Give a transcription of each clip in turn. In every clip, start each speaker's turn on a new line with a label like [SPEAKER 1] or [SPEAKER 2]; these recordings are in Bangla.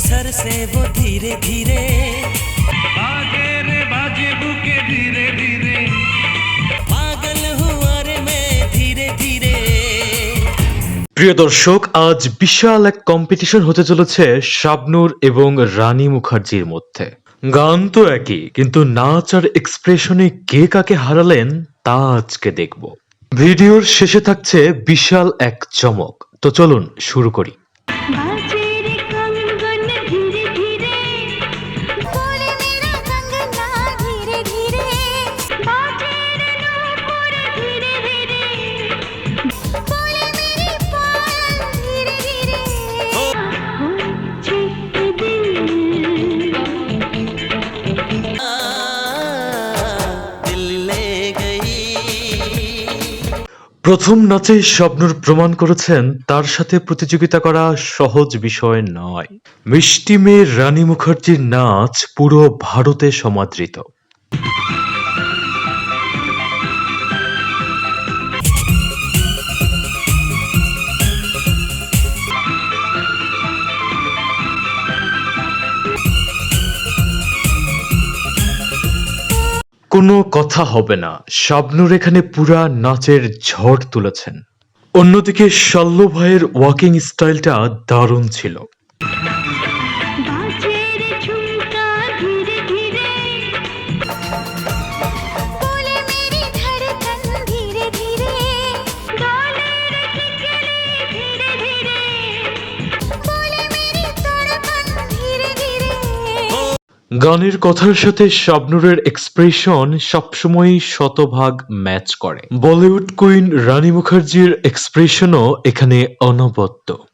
[SPEAKER 1] सर से वो धीरे धीरे
[SPEAKER 2] बाजे रे बाजे बुके धीरे धीरे
[SPEAKER 1] पागल हुआ रे मैं धीरे धीरे
[SPEAKER 3] প্রিয় দর্শক আজ বিশাল এক কম্পিটিশন হতে চলেছে শাবনূর এবং রানী মুখার্জির মধ্যে গান তো একই কিন্তু নাচ আর এক্সপ্রেশনে কে কাকে হারালেন তা আজকে দেখব ভিডিওর শেষে থাকছে বিশাল এক চমক তো চলুন শুরু করি প্রথম নাচে স্বপ্নুর প্রমাণ করেছেন, তার সাথে প্রতিযোগিতা করা সহজ বিষয় নয়। মিষ্টি মেয়ে রানী মুখার্জির নাচ পুরো ভারতে সমাদৃত। কোনো কথা হবে না। শাবনুর এখানে পুরা নাচের ঝড় তুলেছেন। অন্যদিকে শল্য ভাইয়ের ওয়াকিং স্টাইলটা দারুণ ছিল। গানের কথার সাথে শাবনুরের এক্সপ্রেশন সবসময়ই শতভাগ ম্যাচ করে। বলিউড কুইন রানী মুখার্জির এক্সপ্রেশনও এখানে অনবদ্য।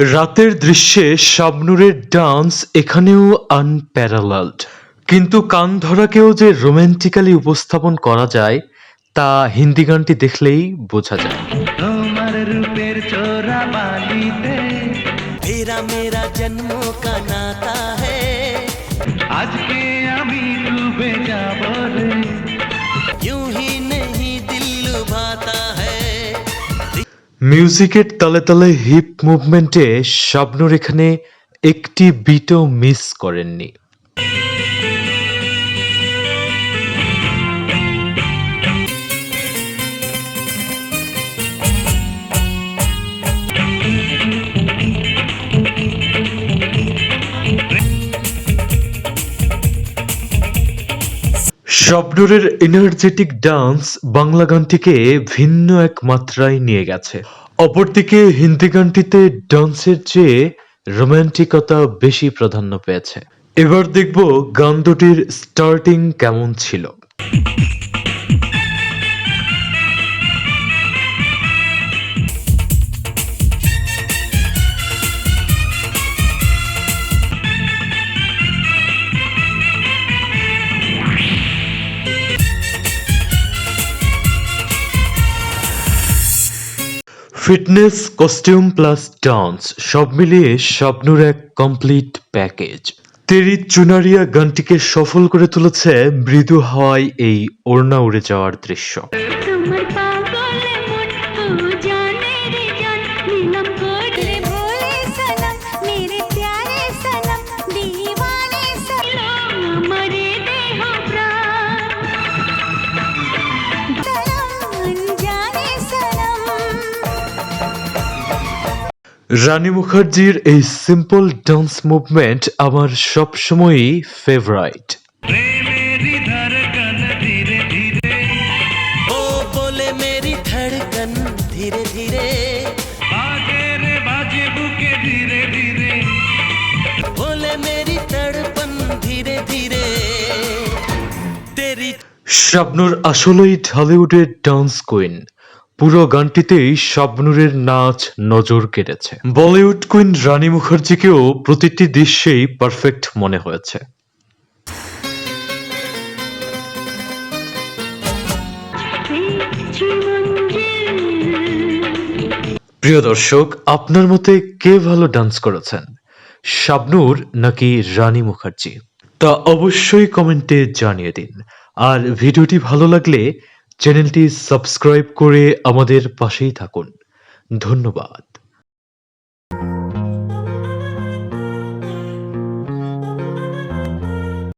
[SPEAKER 3] রাতের দৃশ্যে শাবনুরের ডান্স এখানেও আনপ্যারালাল্ড কিন্তু কান ধরাকেও যে রোম্যান্টিক্যালি উপস্থাপন করা যায়, তা হিন্দি গানটি দেখলেই বোঝা যায়।
[SPEAKER 1] মেরা মেরা জন্ম
[SPEAKER 2] আজকে আমি ডুবে যাব রে।
[SPEAKER 3] মিউজিকের তালে তালে হিপ মুভমেন্টে শাবনুর এখানে একটি বিটও মিস করেননি। শাবনুরের এনার্জেটিক ডান্স বাংলা গানটিকে ভিন্ন এক মাত্রায় নিয়ে গেছে। অপরদিকে হিন্দি গানটিতে ডান্সের চেয়ে রোম্যান্টিকতা বেশি প্রাধান্য পেয়েছে। এবার দেখব গান দুটির স্টার্টিং কেমন ছিল। ফিটনেস কস্টিউম প্লাস ডান্স সব মিলিয়ে স্বপ্নুর এক কমপ্লিট প্যাকেজ তেরি চুনারিয়া গানটিকে সফল করে তুলেছে মৃদু হওয়ায় এই ওড়না উড়ে যাওয়ার দৃশ্য। রানী মুখার্জির এই সিম্পল ডান্স মুভমেন্ট আমার সবসময়ই ফেভারাইট শাবনুর আসলেই ঢালিউডের ডান্স কুইন পুরো গানটিতেই শাবনুরের নাচ নজর কেড়েছে। বলিউড কুইন রানী মুখার্জিকেও প্রতিটি দৃশ্যেই পারফেক্ট মনে হয়েছে। প্রিয় দর্শক, আপনার মতে কে ভালো ডান্স করেছেন? শাবনূর নাকি রানী মুখার্জি? তা অবশ্যই কমেন্টে জানিয়ে দিন। আর ভিডিওটি ভালো লাগলে চ্যানেলটি সাবস্ক্রাইব করে আমাদের পাশেই থাকুন। ধন্যবাদ।